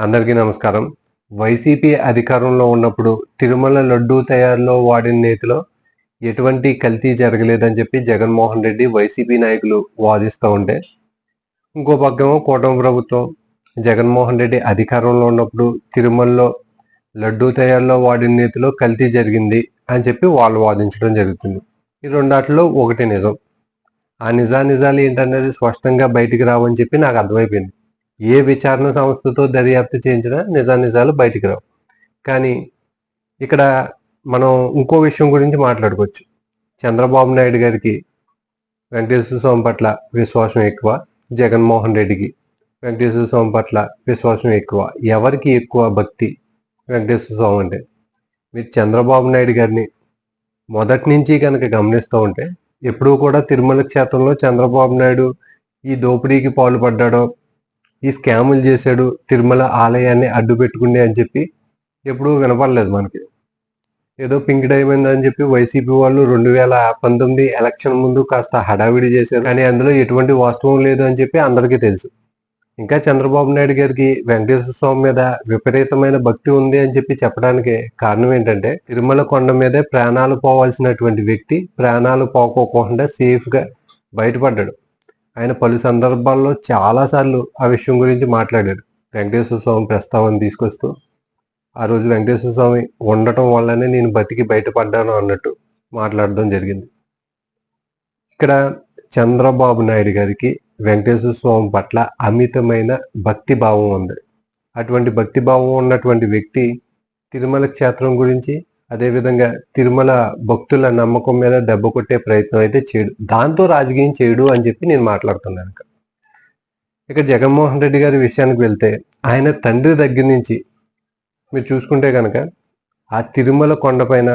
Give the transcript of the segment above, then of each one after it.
అందరికీ నమస్కారం. వైసీపీ అధికారంలో ఉన్నప్పుడు తిరుమల లడ్డూ తయారులో వాడిన నేతిలో ఎటువంటి కల్తీ జరగలేదని చెప్పి జగన్మోహన్ రెడ్డి వైసీపీ నాయకులు వాదిస్తూ ఉంటే ఇంకో పక్కమో కూటమి ప్రభుత్వం జగన్మోహన్ రెడ్డి అధికారంలో ఉన్నప్పుడు తిరుమలలో లడ్డూ తయారులో వాడిన నేతిలో కల్తీ జరిగింది అని చెప్పి వాళ్ళు వాదించడం జరుగుతుంది. ఈ రెండాటిలో ఒకటి నిజం. ఆ నిజా నిజాలు ఏంటనేది స్పష్టంగా బయటికి రావని చెప్పి నాకు అర్థమైపోయింది. ఏ విచారణ సంస్థతో దర్యాప్తు చేయించినా నిజా నిజాలు బయటికి రావు. కానీ ఇక్కడ మనం ఇంకో విషయం గురించి మాట్లాడుకోవచ్చు. చంద్రబాబు నాయుడు గారికి వెంకటేశ్వర స్వామి పట్ల విశ్వాసం ఎక్కువ జగన్మోహన్ రెడ్డికి వెంకటేశ్వర స్వామి పట్ల విశ్వాసం ఎక్కువ. ఎవరికి ఎక్కువ భక్తి వెంకటేశ్వర స్వామి అంటే? మీరు చంద్రబాబు నాయుడు గారిని మొదటి నుంచి కనుక గమనిస్తూ ఉంటే ఎప్పుడూ కూడా తిరుమల క్షేత్రంలో చంద్రబాబు నాయుడు ఈ దోపిడీకి పాల్పడ్డాడో ఈ స్కాములు చేశాడు తిరుమల ఆలయాన్ని అడ్డు పెట్టుకుంది అని చెప్పి ఎప్పుడూ వినపడలేదు మనకి. ఏదో పింక్ డైమండ్ అని చెప్పి వైసీపీ వాళ్ళు రెండు వేల పంతొమ్మిది ఎలక్షన్ ముందు కాస్త హడావిడి చేశారు. కానీ అందులో ఎటువంటి వాస్తవం లేదు అని చెప్పి అందరికీ తెలుసు. ఇంకా చంద్రబాబు నాయుడు గారికి వెంకటేశ్వర స్వామి మీద విపరీతమైన భక్తి ఉంది అని చెప్పి చెప్పడానికి కారణం ఏంటంటే తిరుమల కొండ మీదే ప్రాణాలు పోవాల్సినటువంటి వ్యక్తి ప్రాణాలు పోకోకుండా సేఫ్గా బయటపడ్డాడు. ఆయన పలు సందర్భాల్లో చాలా సార్లు ఆ విషయం గురించి మాట్లాడారు వెంకటేశ్వర స్వామి ప్రస్తావన తీసుకొస్తూ ఆ రోజు వెంకటేశ్వర స్వామి ఉండటం వల్లనే నేను బతికి బయటపడ్డాను అన్నట్టు మాట్లాడడం జరిగింది. ఇక్కడ చంద్రబాబు నాయుడు గారికి వెంకటేశ్వర స్వామి పట్ల అమితమైన భక్తి భావం ఉంది. అటువంటి భక్తి భావం ఉన్నటువంటి వ్యక్తి తిరుమల క్షేత్రం గురించి అదేవిధంగా తిరుమల భక్తుల నమ్మకం మీద దెబ్బ కొట్టే ప్రయత్నం అయితే చేయడు దాంతో రాజకీయం చేయడు అని చెప్పి నేను మాట్లాడుతున్నాను ఇక. ఇక జగన్మోహన్ రెడ్డి గారి విషయానికి వెళ్తే ఆయన తండ్రి దగ్గర నుంచి మీరు చూసుకుంటే కనుక ఆ తిరుమల కొండపైన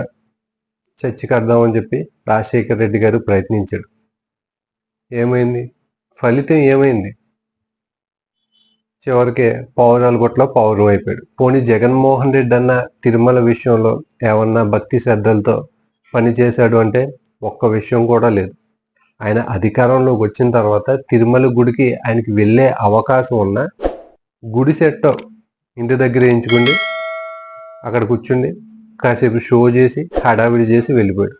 చర్చి కడదామని చెప్పి రాజశేఖర్ రెడ్డి గారు ప్రయత్నించాడు. ఏమైంది? ఫలితం ఏమైంది? చివరికి పౌరాల గుట్లో పౌరం అయిపోయాడు. పోనీ జగన్మోహన్ రెడ్డి అన్న తిరుమల విషయంలో ఏమన్నా భక్తి శ్రద్ధలతో పనిచేశాడు అంటే ఒక్క విషయం కూడా లేదు. ఆయన అధికారంలోకి వచ్చిన తర్వాత తిరుమల గుడికి ఆయనకి వెళ్ళే అవకాశం ఉన్న గుడి సెట్ ఇంటి దగ్గర ఎంచుకుండి అక్కడ కూర్చుండి కాసేపు షో చేసి హడావిడి చేసి వెళ్ళిపోయాడు.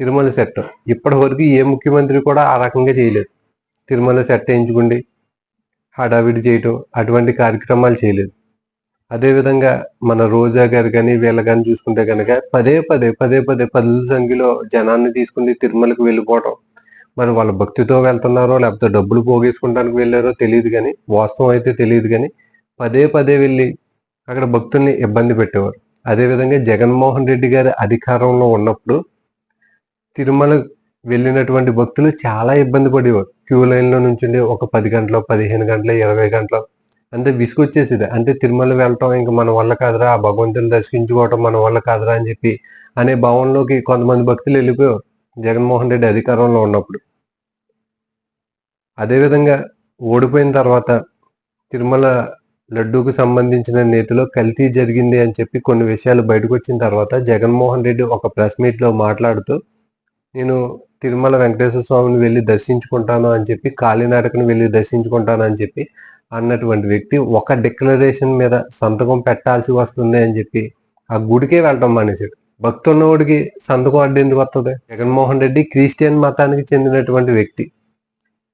తిరుమల సెట్ ఇప్పటి వరకు ఏ ముఖ్యమంత్రి కూడా ఆ రకంగా చేయలేదు. తిరుమల సెట్ ఎంచుకుండి హడావిడి చేయటం అటువంటి కార్యక్రమాలు చేయలేదు. అదేవిధంగా మన రోజా గారు కానీ వీళ్ళ కానీ చూసుకుంటే కనుక పదే పదే పదే పదే పదుల సంఖ్యలో జనాన్ని తీసుకుని తిరుమలకు వెళ్ళిపోవటం. మరి వాళ్ళ భక్తితో వెళ్తున్నారో లేకపోతే డబ్బులు పోగేసుకుంటానికి వెళ్ళారో తెలియదు కానీ వాస్తవం అయితే తెలియదు కానీ పదే పదే వెళ్ళి అక్కడ భక్తుల్ని ఇబ్బంది పెట్టేవారు. అదేవిధంగా జగన్మోహన్ రెడ్డి గారి అధికారంలో ఉన్నప్పుడు తిరుమల వెళ్ళినటువంటి భక్తులు చాలా ఇబ్బంది పడేవారు. క్యూ లైన్లో నుంచి ఒక పది గంటలు పదిహేను గంటలు ఇరవై గంటలు అంటే విసుగొచ్చేసేది. అంటే తిరుమల వెళ్ళటం ఇంకా మన వల్ల కాదురా ఆ భగవంతుని దర్శించుకోవటం మన వల్ల కాదురా అని చెప్పి అనే భవనంలోకి కొంతమంది భక్తులు వెళ్ళిపోయారు జగన్మోహన్ రెడ్డి అధికారంలో ఉన్నప్పుడు. అదేవిధంగా ఓడిపోయిన తర్వాత తిరుమల లడ్డూకు సంబంధించిన నేతిలో కల్తీ జరిగింది అని చెప్పి కొన్ని విషయాలు బయటకు వచ్చిన తర్వాత జగన్మోహన్ రెడ్డి ఒక ప్రెస్ మీట్లో మాట్లాడుతూ నేను తిరుమల వెంకటేశ్వర స్వామిని వెళ్ళి దర్శించుకుంటాను అని చెప్పి కాళీనాడకను వెళ్ళి దర్శించుకుంటాను అని చెప్పి అన్నటువంటి వ్యక్తి ఒక డిక్లరేషన్ మీద సంతకం పెట్టాల్సి వస్తుంది అని చెప్పి ఆ గుడికే వెళ్ళటం మానేశాడు. భక్తి ఉన్నవాడికి సంతకం అడ్డు ఎందుకు వస్తుంది జగన్మోహన్ రెడ్డి క్రిస్టియన్ మతానికి చెందినటువంటి వ్యక్తి.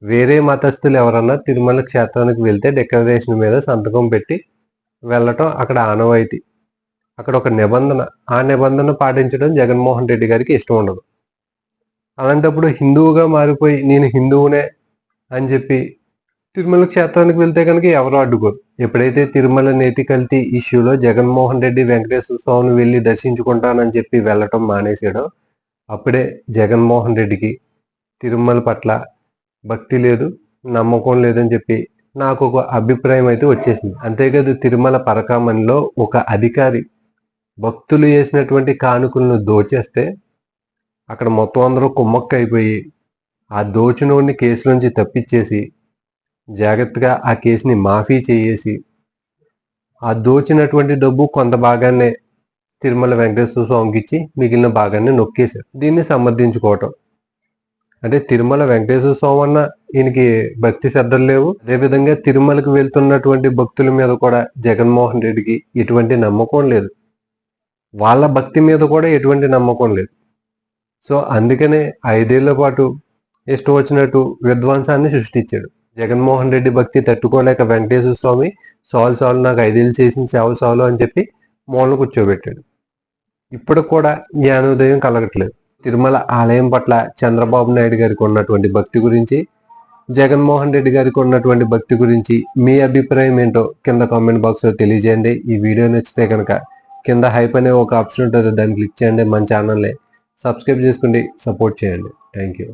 వేరే మతస్థులు ఎవరన్నా తిరుమల క్షేత్రానికి వెళ్తే డిక్లరేషన్ మీద సంతకం పెట్టి వెళ్ళటం అక్కడ ఆనవాయితీ. అక్కడ ఒక నిబంధన. ఆ నిబంధన పాటించడం జగన్మోహన్ రెడ్డి గారికి ఇష్టం ఉండదు. అలాంటప్పుడు హిందువుగా మారిపోయి నేను హిందువునే అని చెప్పి తిరుమల క్షేత్రానికి వెళ్తే కనుక ఎవరు అడ్డుకోరు. ఎప్పుడైతే తిరుమల నేతి కల్తీ ఇష్యూలో జగన్మోహన్ రెడ్డి వెంకటేశ్వర స్వామిని వెళ్ళి దర్శించుకుంటానని చెప్పి వెళ్ళటం మానేసాడో అప్పుడే జగన్మోహన్ రెడ్డికి తిరుమల పట్ల భక్తి లేదు నమ్మకం లేదని చెప్పి నాకు ఒక అభిప్రాయం అయితే వచ్చేసింది. అంతేకాదు తిరుమల పరకామణిలో ఒక అధికారి భక్తులు చేసినటువంటి కానుకలను దోచేస్తే అక్కడ మొత్తం అందరూ కుమ్మక్క అయిపోయి ఆ దోచినోడిని కేసు నుంచి తప్పించేసి జాగ్రత్తగా ఆ కేసుని మాఫీ చేయేసి ఆ దోచినటువంటి డబ్బు కొంత భాగాన్నే తిరుమల వెంకటేశ్వర స్వామికి ఇచ్చి మిగిలిన భాగాన్ని నొక్కేశారు. దీన్ని సమర్థించుకోవటం. అంటే తిరుమల వెంకటేశ్వర స్వామి అన్న ఈయనకి భక్తి శ్రద్ధలు లేవు. అదేవిధంగా తిరుమలకు వెళ్తున్నటువంటి భక్తుల మీద కూడా జగన్మోహన్ రెడ్డికి ఎటువంటి నమ్మకం లేదు. వాళ్ళ భక్తి మీద కూడా ఎటువంటి నమ్మకం లేదు. సో అందుకనే ఐదేళ్ళ పాటు ఇష్టం వచ్చినట్టు విధ్వంసాన్ని సృష్టించాడు. జగన్మోహన్ రెడ్డి భక్తి తట్టుకోలేక వెంకటేశ్వర స్వామి సాల్ సాల్ నాకు ఐదేళ్ళు చేసిన సేవ సాలు అని చెప్పి మూలను కూర్చోబెట్టాడు. ఇప్పుడు కూడా జ్ఞానోదయం కలగట్లేదు. తిరుమల ఆలయం పట్ల చంద్రబాబు నాయుడు గారికి ఉన్నటువంటి భక్తి గురించి జగన్మోహన్ రెడ్డి గారికి ఉన్నటువంటి భక్తి గురించి మీ అభిప్రాయం ఏంటో కింద కామెంట్ బాక్స్లో తెలియజేయండి. ఈ వీడియో నచ్చితే కనుక కింద హైప్ అనే ఒక ఆప్షన్ ఉంటుంది దాన్ని క్లిక్ చేయండి. మన ఛానల్ని సబ్స్క్రైబ్ చేసుకోండి సపోర్ట్ చేయండి. Thank you